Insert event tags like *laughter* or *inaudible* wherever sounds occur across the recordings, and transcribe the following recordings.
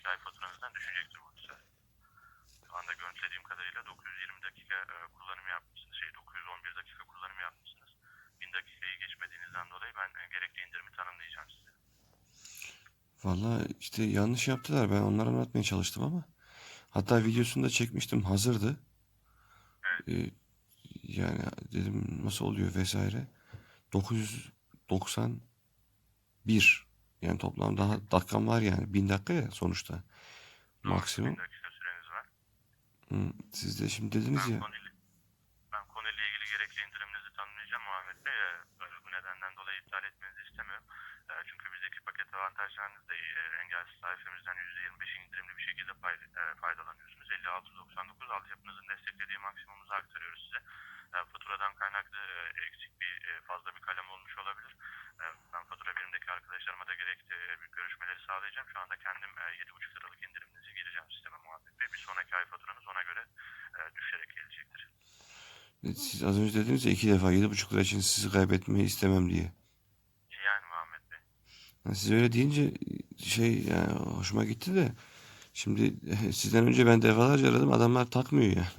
sonraki ay faturanızdan düşecektir bu ise. Şu anda görüntülediğim kadarıyla 920 dakika e, kullanım yapmışsınız. Şey 911 dakika kullanım yapmışsınız. 1000 dakikayı geçmediğinizden dolayı ben e, gerekli indirimi tanımlayacağım size. Vallahi işte yanlış yaptılar. Ben onları anlatmaya çalıştım ama. Hatta videosunu da çekmiştim. Hazırdı. Ee, yani dedim nasıl oluyor vesaire. 991 yani toplam daha dakikam var yani. 1000 dakika ya sonuçta. Doğru, Maksimum. 1000 dakika süreniz var. Hı, Siz de şimdi dediniz Ben ya. konuyla, ben konuyla ilgili gerekli indiriminizi tanımlayacağım Muhammed Bey. Ee, Bu nedenden dolayı iptal etmenizi istemiyorum. Ee, Çünkü bizdeki paket avantajlarınız da iyi. Ee, Engelsiz tarifemizden %25 indirimli bir şekilde e, faydalanıyorsunuz. 56.99 altyapınızın desteklediği maksimumunuzu aktarıyoruz size. Ee, Faturadan kaynaklı e, eksik bir e, fazla bir kalem olmuş olabilir. Ee, Ben fatura birimdeki gerekli e, bir görüşmeleri sağlayacağım. Şu anda kendim e, 7.5 liralık indiriminizi gireceğim sisteme Muhammed Bey. Bir sonraki ay faturanız ona göre e, düşerek gelecektir. Siz az önce dediniz ya iki defa 7,5 lira için sizi kaybetmeyi istemem diye. Yani Muhammed Bey. Yani siz öyle deyince şey yani hoşuma gitti de şimdi *laughs* sizden önce ben defalarca aradım adamlar takmıyor yani.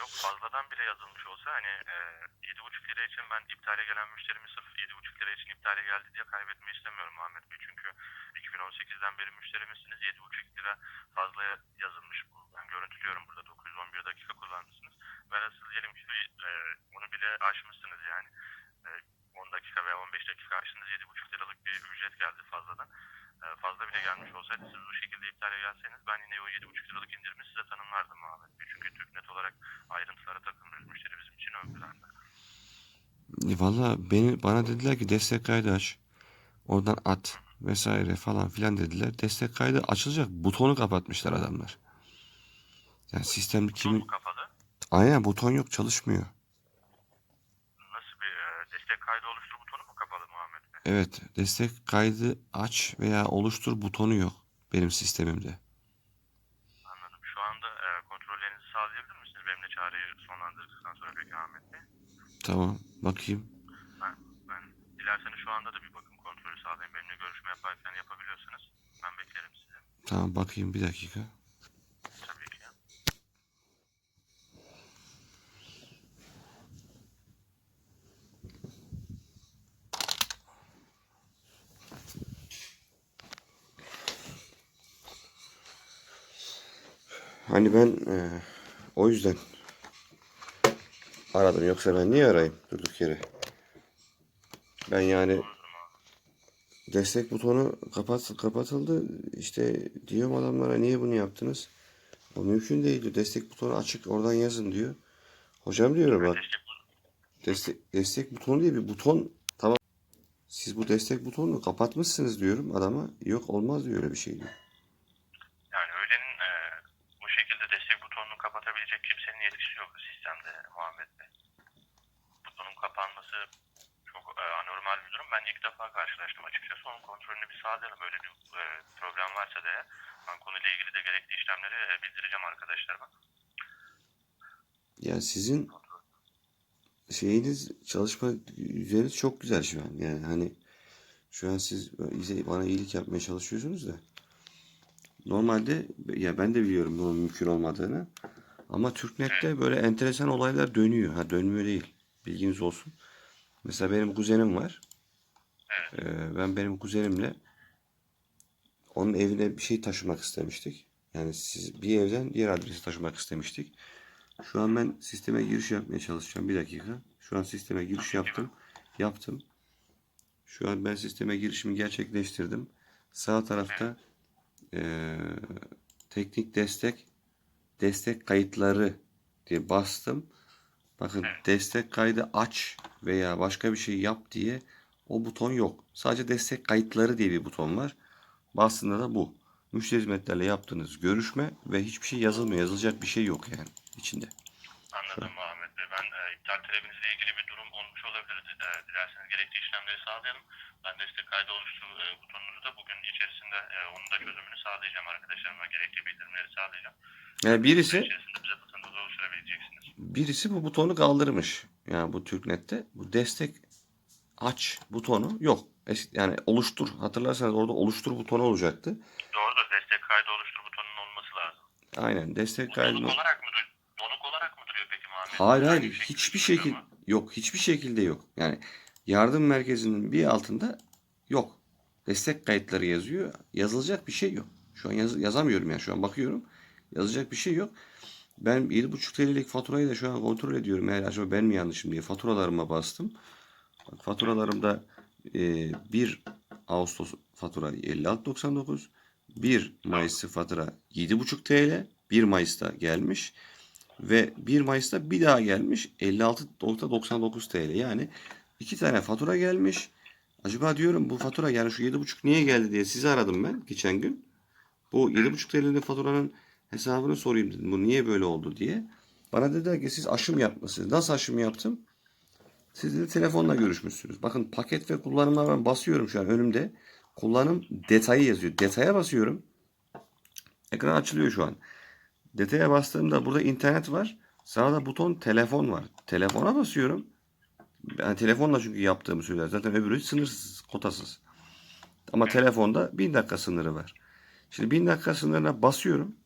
Yok fazladan bile yazılmış olsa hani e, 7,5 lira için ben iptale gelen müşterimi sırf 7,5 lira için iptale geldi diye kaybetmeyi istemiyorum Muhammed Bey. Çünkü 2018'den beri müşterimizsiniz 7,5 lira fazla yazılmış bu. Ben görüntülüyorum burada 911 dakika kullanmışsınız. Velhasıl diyelim ki e, onu bile aşmışsınız yani. E, 10 dakika veya 15 dakika aştınız 7,5 liralık bir ücret geldi fazladan. E, fazla bile gelmiş olsaydı siz bu şekilde iptale gelseniz ben yine o 7,5 liralık indirimi size tanımlardım Muhammed Bey. Çünkü TürkNet olarak ayrıntılara takılmıyoruz. Müşteri bizim için ön planda. E, Valla beni bana dediler ki destek kaydı aç. Oradan at vesaire falan filan dediler. Destek kaydı açılacak. Butonu kapatmışlar adamlar. Yani Buton kimin... Aynen buton yok çalışmıyor. Nasıl bir e, destek kaydı oluştur butonu mu kapalı Muhammed Bey? Evet destek kaydı aç veya oluştur butonu yok benim sistemimde. Anladım. Şu anda e, kontrollerinizi sağlayabilir misiniz? Benimle çağrıyı sonlandırdıktan sonra peki Ahmet Bey. Tamam bakayım. Ben, ben dilerseniz şu anda da bir bakım kontrolü sağlayın. Benimle görüşme yaparken yapabiliyorsanız ben beklerim sizi. Tamam bakayım bir dakika. Tabii ki. Hani ben e, o yüzden aradım. Yoksa ben niye arayayım durduk yere? Ben yani destek butonu kapat, kapatıldı. İşte diyorum adamlara niye bunu yaptınız? O mümkün değil diyor. Destek butonu açık oradan yazın diyor. Hocam diyorum bak destek, destek butonu diye bir buton tamam. Siz bu destek butonunu kapatmışsınız diyorum adama. Yok olmaz diyor öyle bir şey diyor. Yani öğlenin e, bu şekilde destek butonunu kapatabilecek kimsenin yetkisi yok sistemde Muhammed Bey. Butonun kapanması çok e, anormal bir durum. Ben ilk defa karşılaştım açıkçası. Onun kontrolünü bir sağlayalım. Öyle bir e, problem varsa da eğer, ben konuyla ilgili de işlemleri e, bildireceğim arkadaşlarıma. Ya sizin şeyiniz çalışma yüzeyiniz çok güzel şu an. Yani hani şu an siz bana iyilik yapmaya çalışıyorsunuz da. Normalde ya ben de biliyorum bunun mümkün olmadığını. Ama Türknet'te böyle enteresan olaylar dönüyor. Ha dönmüyor değil. Bilginiz olsun. Mesela benim kuzenim var. Ee, ben benim kuzenimle onun evine bir şey taşımak istemiştik. Yani siz bir evden diğer adrese taşımak istemiştik. Şu an ben sisteme giriş yapmaya çalışacağım. Bir dakika. Şu an sisteme giriş yaptım. Yaptım. Şu an ben sisteme girişimi gerçekleştirdim. Sağ tarafta eee, teknik destek destek kayıtları diye bastım. Bakın destek kaydı aç veya başka bir şey yap diye o buton yok. Sadece destek kayıtları diye bir buton var. Bastığında da bu. Müşteri hizmetlerle yaptığınız görüşme ve hiçbir şey yazılmıyor. Yazılacak bir şey yok yani içinde. Anladım Muhammed Bey. Ben e, iptal talebinizle ilgili bir durum olmuş olabilir. E, dilerseniz gerekli işlemleri sağlayalım. Ben destek kaydı oluştur e, butonunuzu da bugün içerisinde e, onun da çözümünü sağlayacağım arkadaşlarıma. Gerekli bildirimleri sağlayacağım. Yani birisi İçerisinde bize butonunuzu oluşturabileceksiniz. birisi bu butonu kaldırmış. Yani bu Türknet'te bu destek aç butonu yok. Yani oluştur hatırlarsanız orada oluştur butonu olacaktı. Doğrudur. Destek kaydı oluştur butonunun olması lazım. Aynen destek kaydı. donuk olarak mı, donuk olarak mı duruyor peki Muhammed? Hayır hayır şekilde hiçbir şekil mu? yok hiçbir şekilde yok. Yani yardım merkezinin bir altında yok. Destek kayıtları yazıyor. Yazılacak bir şey yok. Şu an yaz- yazamıyorum yani şu an bakıyorum. Yazacak bir şey yok. Ben 7,5 TL'lik faturayı da şu an kontrol ediyorum. Eğer acaba ben mi yanlışım diye faturalarıma bastım. Bak faturalarımda e, 1 Ağustos fatura 56.99. 1 Mayıs fatura 7,5 TL. 1 Mayıs'ta gelmiş. Ve 1 Mayıs'ta bir daha gelmiş 56.99 TL. Yani iki tane fatura gelmiş. Acaba diyorum bu fatura yani şu 7.5 niye geldi diye sizi aradım ben geçen gün. Bu 7.5 TL'nin faturanın hesabını sorayım dedim. Bu niye böyle oldu diye. Bana dediler ki siz aşım yapmışsınız. Nasıl aşım yaptım? Siz de telefonla görüşmüşsünüz. Bakın paket ve kullanımlar ben basıyorum şu an önümde. Kullanım detayı yazıyor. Detaya basıyorum. Ekran açılıyor şu an. Detaya bastığımda burada internet var. Sağda buton telefon var. Telefona basıyorum. Ben telefonla çünkü yaptığımı söyler. Zaten öbürü sınırsız, kotasız. Ama telefonda 1000 dakika sınırı var. Şimdi 1000 dakika sınırına basıyorum.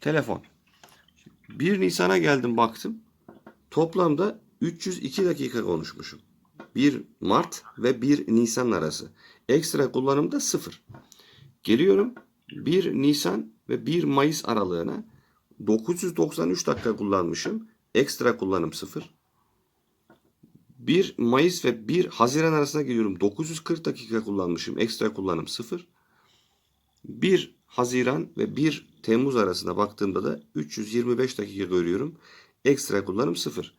Telefon. 1 Nisan'a geldim baktım. Toplamda 302 dakika konuşmuşum. 1 Mart ve 1 Nisan arası. Ekstra kullanımda 0. Geliyorum 1 Nisan ve 1 Mayıs aralığına 993 dakika kullanmışım. Ekstra kullanım 0. 1 Mayıs ve 1 Haziran arasına geliyorum. 940 dakika kullanmışım. Ekstra kullanım 0. 1 Haziran ve 1 Temmuz arasında baktığımda da 325 dakika görüyorum. Ekstra kullanım 0.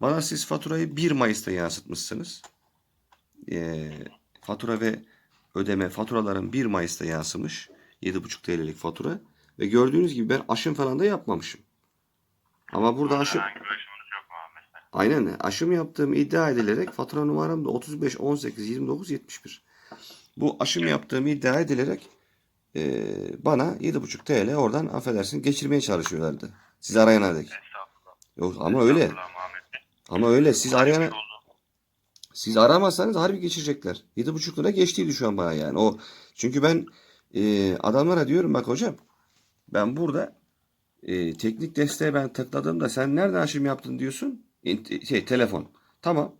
Bana siz faturayı 1 Mayıs'ta yansıtmışsınız. Ee, fatura ve ödeme faturaların 1 Mayıs'ta yansımış. 7,5 TL'lik fatura. Ve gördüğünüz gibi ben aşım falan da yapmamışım. Ama burada aşım... Aynen aşım yaptığım iddia edilerek fatura numaram da 35 18 29 71. Bu aşım yaptığım iddia edilerek eee, bana 7,5 TL oradan affedersin geçirmeye çalışıyorlardı. Siz arayana dek. Yok ama öyle. Ama öyle siz arayana siz aramazsanız harbi geçirecekler. 7,5 lira geçtiydi şu an bana yani. O çünkü ben eee, adamlara diyorum bak hocam ben burada eee, teknik desteğe ben tıkladığımda sen nereden aşım yaptın diyorsun. İnt- Şey telefon. Tamam.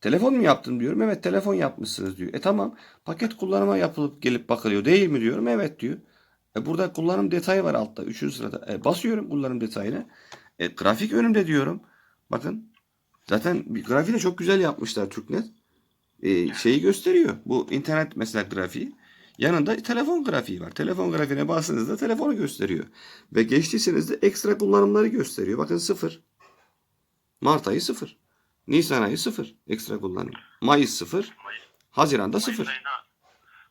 Telefon mu yaptın diyorum. Evet telefon yapmışsınız diyor. E tamam. Paket kullanıma yapılıp gelip bakılıyor değil mi diyorum. Evet diyor. E burada kullanım detayı var altta. Üçüncü sırada. E basıyorum kullanım detayına. E grafik önümde diyorum. Bakın. Zaten bir grafiği de çok güzel yapmışlar Türknet. E, şeyi gösteriyor. Bu internet mesela grafiği. Yanında telefon grafiği var. Telefon grafiğine bastığınızda telefonu gösteriyor. Ve geçtiyseniz de ekstra kullanımları gösteriyor. Bakın sıfır. Mart ayı sıfır. Nisan ayı sıfır. Ekstra kullanım. Mayıs sıfır. Mayıs, Haziran'da Mayıs sıfır. ayına,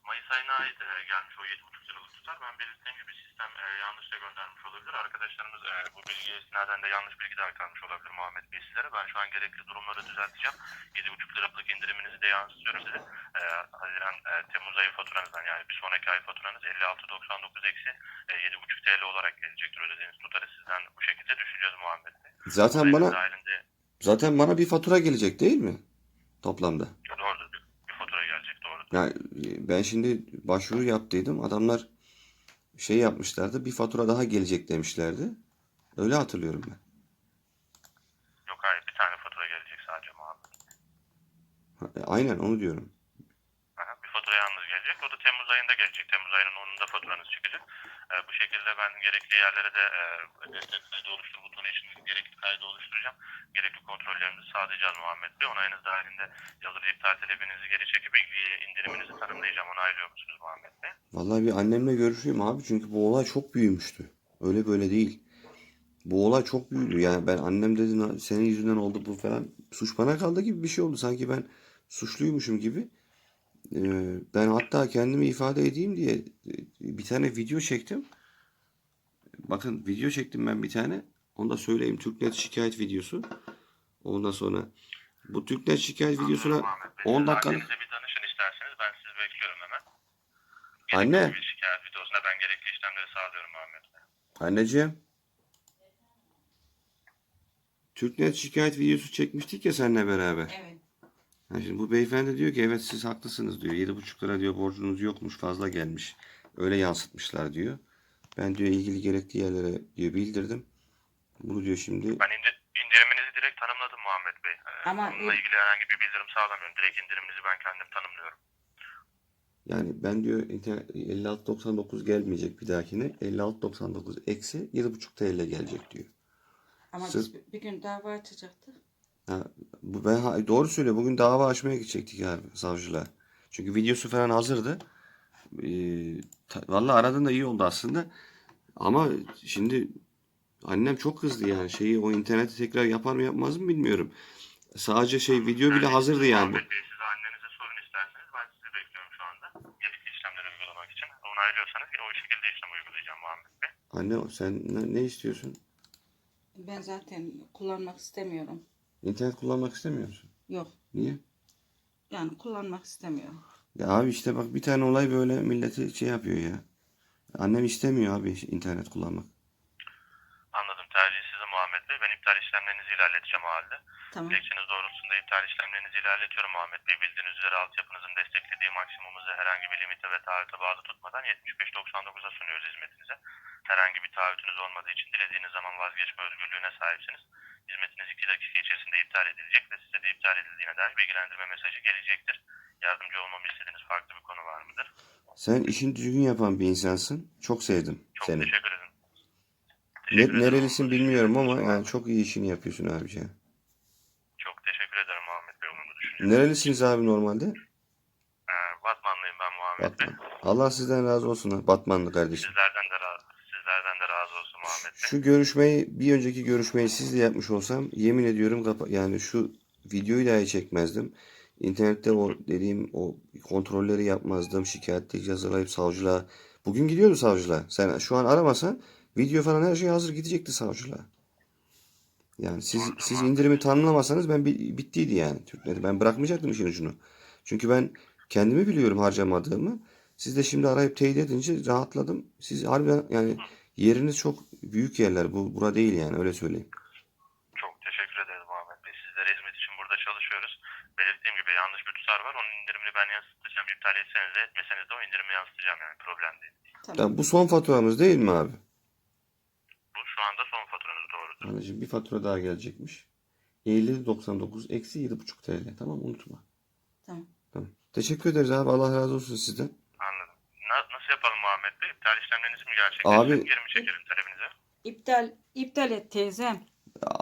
Mayıs ayına ait e, gelmiş o 7,5 liralık tutar. Ben belirttiğim gibi sistem e, yanlış da göndermiş olabilir. Arkadaşlarımız e, bu bilgiye istinaden de yanlış bilgi de aktarmış olabilir Muhammed Bey sizlere. Ben şu an gerekli durumları düzelteceğim. 7,5 liralık indiriminizi de yansıtıyorum size. E, Haziran, e, Temmuz ayı faturanızdan yani bir sonraki ay faturanız 56.99 eksi e, 7,5 TL olarak gelecektir ödediğiniz tutarı. Sizden bu şekilde düşeceğiz Muhammed Bey. Zaten bana Dahilinde zaten bana bir fatura gelecek değil mi? Toplamda. doğrudur. Bir, fatura gelecek doğrudur. Yani e, ben şimdi başvuru yaptıydım. Adamlar şey yapmışlardı. Bir fatura daha gelecek demişlerdi. Öyle hatırlıyorum ben. Yok hayır bir tane fatura gelecek sadece. Ha, e, Aynen onu diyorum. Aha, bir fatura yalnız gelecek. O da Temmuz ayında gelecek. Temmuz ayının 10'unda faturanız çıkacak. Ee, bu şekilde ben gerekli yerlere de e, kaydı oluştur butonu için gerekli kaydı oluşturacağım. Gerekli kontrollerimizi sağlayacağız Muhammed Bey. Onayınız dahilinde yazılı iptal talebinizi geri çekip indiriminizi tanımlayacağım. Onaylıyor musunuz Muhammed Bey? Vallahi bir annemle görüşeyim abi çünkü bu olay çok büyümüştü. Öyle böyle değil. Bu olay çok büyüdü. Yani ben annem dedi "Na- senin yüzünden oldu bu falan. Suç bana kaldı gibi bir şey oldu. Sanki ben suçluymuşum gibi. Ee, ben hatta kendimi ifade edeyim diye e, bir tane video çektim. Bakın video çektim ben bir tane. Onu da söyleyeyim. Türknet şikayet videosu. Ondan sonra bu Türknet şikayet videosuna Muhammed Bey, 10 siz dakikalık annenize bir danışın isterseniz ben sizi bekliyorum hemen. Anne. Gerekli bir şikayet videosuna ben gerekli işlemleri sağlıyorum Muhammed Bey. Anneciğim. Türknet şikayet videosu çekmiştik ya seninle beraber. Evet. Ha şimdi bu beyefendi diyor ki evet siz haklısınız diyor. 7,5 lira diyor borcunuz yokmuş fazla gelmiş. Öyle yansıtmışlar diyor. Ben diyor ilgili gerekli yerlere diyor bildirdim. Bunu diyor şimdi Ben indir, indiriminizi direkt tanımladım Muhammed Bey. Ee, Ama- Bununla ilgili herhangi bir bildirim sağlamıyorum. Direkt indiriminizi ben kendim tanımlıyorum. yani ben diyor internet 56.99 gelmeyecek bir dahakine 56.99 eksi 7,5 TL gelecek diyor. Ama Siz- biz bir- gün dava açacaktık. Ha, bu ben ha- doğru söylüyor. Bugün dava açmaya gidecektik abi savcılığa. Çünkü videosu falan hazırdı. Ee, ta- vallahi aradın da iyi oldu aslında. Ama şimdi annem çok kızdı yani şeyi o interneti tekrar yapar mı yapmaz mı bilmiyorum. Sadece şey video bile hazırdı yani. Bey size annenize sorun isterseniz ben sizi bekliyorum şu anda. Gerekli işlemleri uygulamak için. Onaylıyorsanız o şekilde işlem uygulayacağım Muhammed Bey. Anne sen ne, ne istiyorsun? Ben zaten kullanmak istemiyorum. İnternet kullanmak istemiyor musun? Yok. Niye? Yani kullanmak istemiyorum. Ya abi işte bak bir tane olay böyle milleti şey yapıyor ya. Annem istemiyor abi internet kullanmak. Anladım. Tercih sizin Muhammed Bey. Ben iptal işlemlerinizi ilerleteceğim o halde. Tamam. Dilekçeniz doğrultusunda iptal işlemlerinizi ilerletiyorum Muhammed Bey. Bildiğiniz üzere altyapınızın desteklediği maksimumuzu herhangi bir limite ve taahhüte bağlı tutmadan 75.99'a sunuyoruz hizmetinize. Herhangi bir taahhütünüz olmadığı için dilediğiniz zaman vazgeçme özgürlüğüne sahipsiniz. Hizmetiniz 2 dakika içerisinde iptal edilecek ve size de iptal edildiğine dair bilgilendirme mesajı gelecektir. Yardımcı olmamı istediğiniz farklı bir konu var mıdır? Sen işini düzgün yapan bir insansın. Çok sevdim Çok seni. teşekkür ederim. Ne, Teşekkür ederim. nerelisin bilmiyorum ama yani çok iyi işini yapıyorsun abi ya. Çok teşekkür ederim Muhammed Bey. Olumlu düşünüyorum. Nerelisiniz abi normalde? Ee, Batmanlıyım ben Muhammed Bey. Batman. Allah sizden razı olsun. Batmanlı kardeşim. Sizlerden de, ra- sizlerden de Bey. Şu görüşmeyi bir önceki görüşmeyi sizle yapmış olsam yemin ediyorum kapa- yani şu videoyu dahi çekmezdim. İnternette o dediğim o kontrolleri yapmazdım. Şikayet dilekçe hazırlayıp savcılığa. Bugün gidiyordu savcılığa. Sen şu an aramasan video falan her şey hazır gidecekti savcılığa. Yani siz siz indirimi tanımlamasanız ben bi- bittiydi yani Türkleri. Ben bırakmayacaktım işin ucunu. Çünkü ben kendimi biliyorum harcamadığımı. Siz de şimdi arayıp teyit edince rahatladım. Siz harbiden yani yeriniz çok büyük yerler. Bu bura değil yani öyle söyleyeyim. Çok teşekkür ederiz Muhammed Bey. Sizlere hizmet için burada çalışıyoruz. Belirttiğim gibi yanlış bir tutar var. Onun indirimini ben yansıtacağım. İptal etseniz de etmeseniz de o indirimi yansıtacağım yani. Problem değil. Tamam. Ya bu son faturamız değil mi abi? Bu şu anda son faturanız doğrudur. Anneciğim bir fatura daha gelecekmiş. 57.99 eksi 7.5 TL. Tamam unutma. Tamam. Tamam. Teşekkür ederiz abi. Allah razı olsun sizden. Nasıl yapalım Muhammed Bey? İptal işlemlerinizi mi gerçekleştirelim? Abi- Geri mi çekelim talebinize? İptal iptal et teyzem.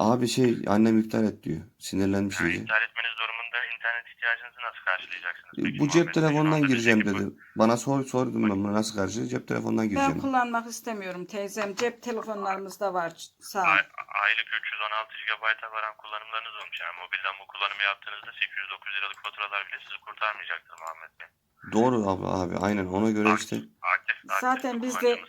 Abi şey annem iptal et diyor. Sinirlenmiş Yani iyice. iptal etmeniz durumunda internet ihtiyacınızı nasıl karşılayacaksınız? Peki Bu cep Muhammed Bey? Şu telefonundan anda gireceğim dedi. Bana sor sordum ben bunu nasıl karşı cep telefondan Ben gireceğim. kullanmak istemiyorum teyzem. Cep telefonlarımız da var. Sağ ol. Ay- aylık 316 GB'a varan kullanımlarınız olmuş. Yani mobilden bu kullanımı yaptığınızda 809 liralık faturalar bile sizi kurtarmayacaktır Muhammed Bey. Doğru abla abi aynen ona göre işte Zaten biz de-.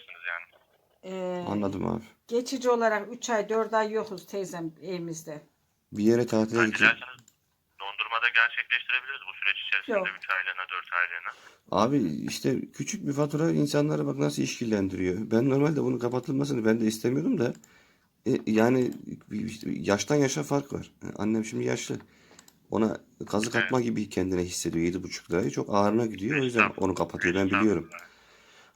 Ee, anladım abi. geçici olarak 3 ay 4 ay yokuz teyzem evimizde. Bir yere tatile Yani gideceğim. dilerseniz dondurmada gerçekleştirebiliriz bu süreç içerisinde Yok. 3 aylığına 4 aylığına. Abi işte küçük bir fatura insanları bak nasıl işkillendiriyor. Ben normalde bunun kapatılmasını ben de istemiyordum da e, yani yaştan yaşa fark var. Annem şimdi yaşlı. Ona kazık atma gibi kendine hissediyor 7,5 lirayı. Çok ağrına gidiyor. O yüzden onu kapatıyor. Ben biliyorum.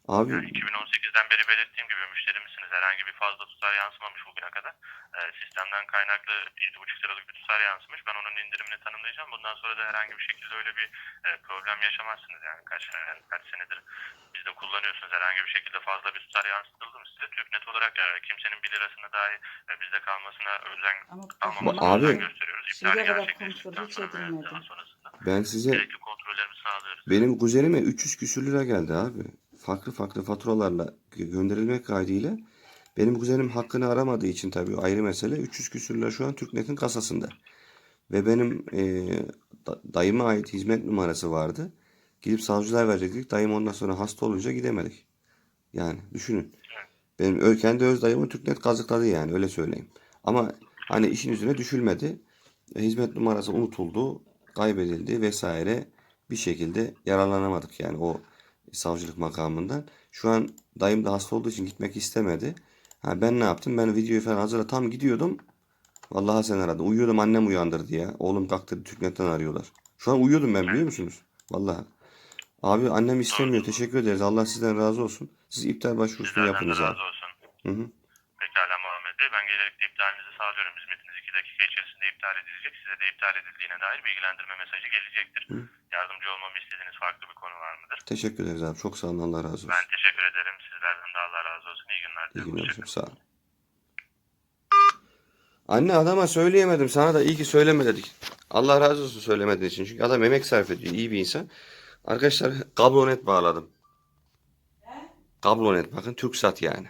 Abi Yani 2018'den beri belirttiğim gibi müşterimizsiniz. Herhangi bir fazla tutar yansımamış bugüne kadar. Ee, sistemden kaynaklı 7,5 liralık bir tutar yansımış. Ben onun indirimini tanımlayacağım. Bundan sonra da herhangi bir şekilde öyle bir e, problem yaşamazsınız. Yani kaç, yani kaç senedir biz de kullanıyorsunuz. Herhangi bir şekilde fazla bir tutar yansıtıldı mı size? TürkNet olarak e, kimsenin 1 lirasına dahi e, bizde kalmasına özen Abi- özen gösteriyoruz. Kadar gerçekleştikten sonra ve edilmedi. daha sonrasında ben size gerekli kontrollerimizi sağlıyoruz. benim kuzenime 300 küsür lira geldi abi. Farklı farklı faturalarla gö- gönderilmek kaydıyla benim kuzenim hakkını aramadığı için tabii ayrı mesele. 300 küsür lira şu an TürkNet'in kasasında. Ve benim e, da- dayıma ait hizmet numarası vardı. Gidip savcılar verecektik. Dayım ondan sonra hasta olunca gidemedik. Yani düşünün. Benim kendi öz dayımı TürkNet kazıkladı yani öyle söyleyeyim. Ama hani işin üstüne düşülmedi. E, hizmet numarası unutuldu, kaybedildi vesaire. Bir şekilde yararlanamadık yani o savcılık makamından. Şu an dayım da hasta olduğu için gitmek istemedi. Ha ben ne yaptım? Ben videoyu falan hazırla tam gidiyordum. Vallahi sen aradın. Uyuyordum annem uyandırdı ya. Oğlum kalk dedi Türknet'ten arıyorlar. Şu an uyuyordum ben biliyor musunuz? Vallahi. Abi annem istemiyor. Teşekkür ederiz. Allah sizden razı olsun. Siz iptal başvurusunu Sizlerden de yapınız abi. razı olsun. Hı hı. Pekala Muhammed Bey. Ben gelerek de iptalinizi sağlıyorum. Hizmetiniz 2 dakika içerisinde iptal edilecek. Size de iptal edildiğine dair bilgilendirme mesajı gelecektir. Yardımcı olmamı istediğiniz farklı bir konu var mıdır? Teşekkür ederiz abi. Çok sağ olun. Allah razı olsun. Ben teşekkür ederim. Sizlerden de Allah razı olsun. İyi günler İyi hocam. Sağ ol. Anne adama söyleyemedim. Sana da iyi ki söyleme dedik. Allah razı olsun söylemediğin için. Çünkü adam emek sarf ediyor. iyi bir insan. Arkadaşlar kablonet bağladım. Kablonet bakın TürkSat yani.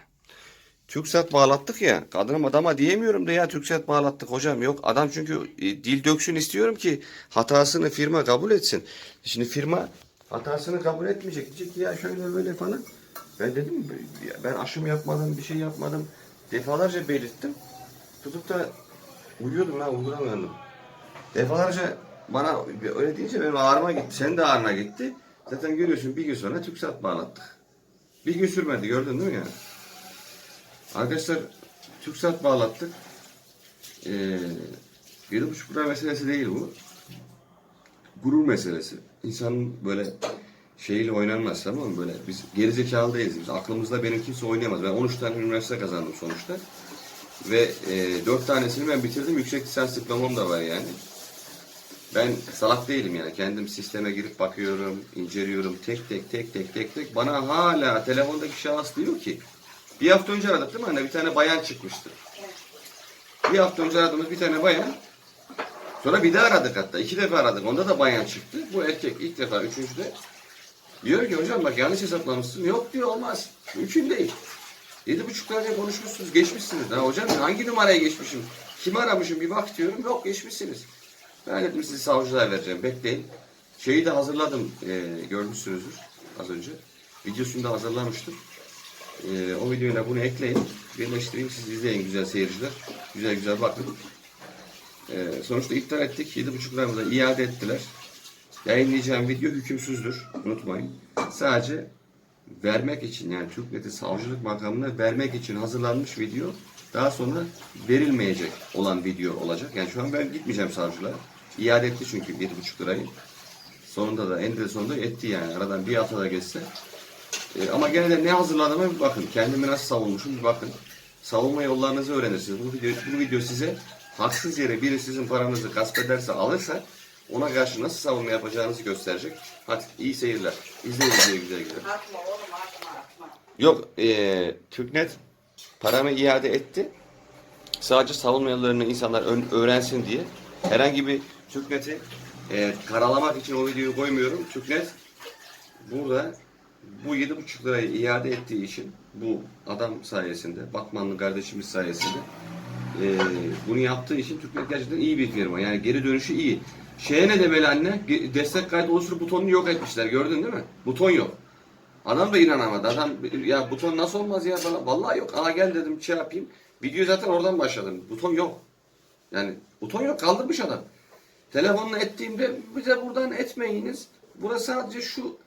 TürkSat bağlattık ya. Kadınım adama diyemiyorum da ya TürkSat bağlattık hocam. Yok adam çünkü e, dil döksün istiyorum ki hatasını firma kabul etsin. Şimdi firma hatasını kabul etmeyecek. Diyecek ki ya şöyle böyle falan. Ben dedim ben aşım yapmadım bir şey yapmadım. Defalarca belirttim. Tutup da uyuyordum ben uygulamıyordum. Defalarca bana öyle deyince benim ağrıma gitti. Senin de ağrına gitti. Zaten görüyorsun bir gün sonra TürkSat bağlattık. Bir gün sürmedi gördün değil mi yani? Arkadaşlar TürkSat bağlattık. Ee, yedi buçuk lira meselesi değil bu. Gurur meselesi. İnsanın böyle şeyle oynanmaz tamam mı? Böyle biz gerizekalı değiliz. Biz aklımızda benim kimse oynayamaz. Ben 13 tane üniversite kazandım sonuçta. Ve e, 4 tanesini ben bitirdim. Yüksek lisans diplomam da var yani. Ben salak değilim yani. Kendim sisteme girip bakıyorum, inceliyorum. Tek tek tek tek tek tek. Bana hala telefondaki şahıs diyor ki bir hafta önce aradık değil mi anne? Bir tane bayan çıkmıştı. Bir hafta önce aradığımız bir tane bayan. Sonra bir daha aradık hatta. iki defa aradık. Onda da bayan çıktı. Bu erkek ilk defa. Üçüncüde. Diyor ki hocam bak yanlış hesaplamışsın. Yok diyor olmaz. Mümkün değil. Yedi buçuk liraya konuşmuşsunuz. Geçmişsiniz. Ha, hocam hangi numaraya geçmişim? Kimi aramışım bir bak diyorum. Yok geçmişsiniz. Ben dedim sizi savcılığa vereceğim. Bekleyin. Şeyi de hazırladım. E, görmüşsünüzdür az önce. Videosunu da hazırlamıştım. E, o videoyla bunu ekleyin. Birleştireyim. Siz izleyin güzel seyirciler. Güzel güzel bakın. E, sonuçta iptal ettik. 7,5 liramıza iade ettiler. Yayınlayacağım video hükümsüzdür. Unutmayın. Sadece vermek için yani TürkNet'i savcılık makamına vermek için hazırlanmış video daha sonra verilmeyecek olan video olacak. Yani şu an ben gitmeyeceğim savcılığa. İade etti çünkü 7,5 lirayı. Sonunda da eninde sonunda etti yani. Aradan bir hafta da geçse. Ee, ama gene de ne hazırladığıma bir bakın. Kendimi nasıl savunmuşum bir bakın. Savunma yollarınızı öğrenirsiniz. Bu video, bu video size haksız yere biri sizin paranızı gasp ederse alırsa ona karşı nasıl savunma yapacağınızı gösterecek. Hadi iyi seyirler. İzleyin videoyu güzel güzel. Atma oğlum atma atma. Yok, eee TürkNet paramı iade etti. Sadece savunma yollarını insanlar ön- öğrensin diye. Herhangi bir TürkNet'i eee, karalamak için o videoyu koymuyorum. TürkNet burada bu 7,5 lirayı iade ettiği için bu adam sayesinde, Batmanlı kardeşimiz sayesinde eee, bunu yaptığı için TürkNet gerçekten iyi bir firma. Yani geri dönüşü iyi. Şeye ne demeli anne? Destek kaydı oluştur butonunu yok etmişler. Gördün değil mi? Buton yok. Adam da inanamadı. Adam ya buton nasıl olmaz ya bana. Vallahi yok. Aa gel dedim şey yapayım. Video zaten oradan başladım. Buton yok. Yani buton yok. Kaldırmış adam. Telefonla ettiğimde bize buradan etmeyiniz. Burası sadece şu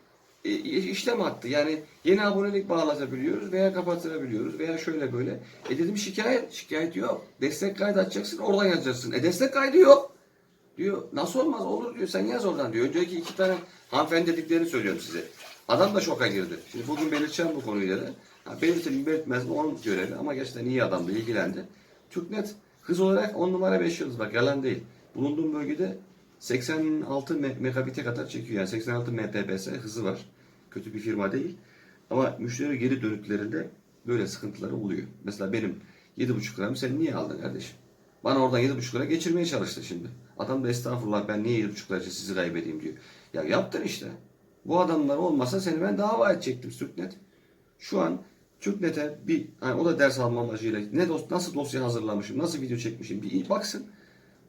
e, işlem hattı. Yani yeni abonelik bağlatabiliyoruz veya kapatabiliyoruz veya şöyle böyle. E dedim şikayet. Şikayet yok. Destek kaydı açacaksın oradan yazacaksın. E destek kaydı yok. Diyor nasıl olmaz olur diyor sen yaz oradan diyor. Önceki iki tane hanımefendi dediklerini söylüyorum size. Adam da şoka girdi. Şimdi bugün belirteceğim bu konuyla da. Ha, belirtir belirtmez mi onun görevi ama gerçekten iyi adamdı ilgilendi. TürkNet hız olarak 10 numara 5 yıldız bak yalan değil. Bulunduğum bölgede 86 me- megabit'e kadar çekiyor yani 86 mbps hızı var. Kötü bir firma değil. Ama müşteri geri dönüklerinde böyle sıkıntıları oluyor. Mesela benim 7,5 liramı sen niye aldın kardeşim? Bana oradan 7,5 lira geçirmeye çalıştı şimdi. Adam da estağfurullah ben niye 7,5 lira sizi kaybedeyim diyor. Ya yaptın işte. Bu adamlar olmasa seni ben dava edecektim Türknet. Şu an Türknet'e bir hani o da ders alma amacıyla ne dos nasıl dosya hazırlamışım, nasıl video çekmişim bir baksın.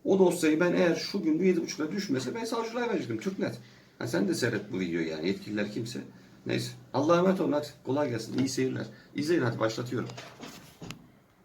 O dosyayı ben eğer şu gün bu 7,5 lira düşmese ben savcılığa verecektim Türknet. Ha sen de seyret bu videoyu yani yetkililer kimse. Neyse. Allah'a emanet olun hadi. Kolay gelsin. İyi seyirler. İzleyin hadi başlatıyorum.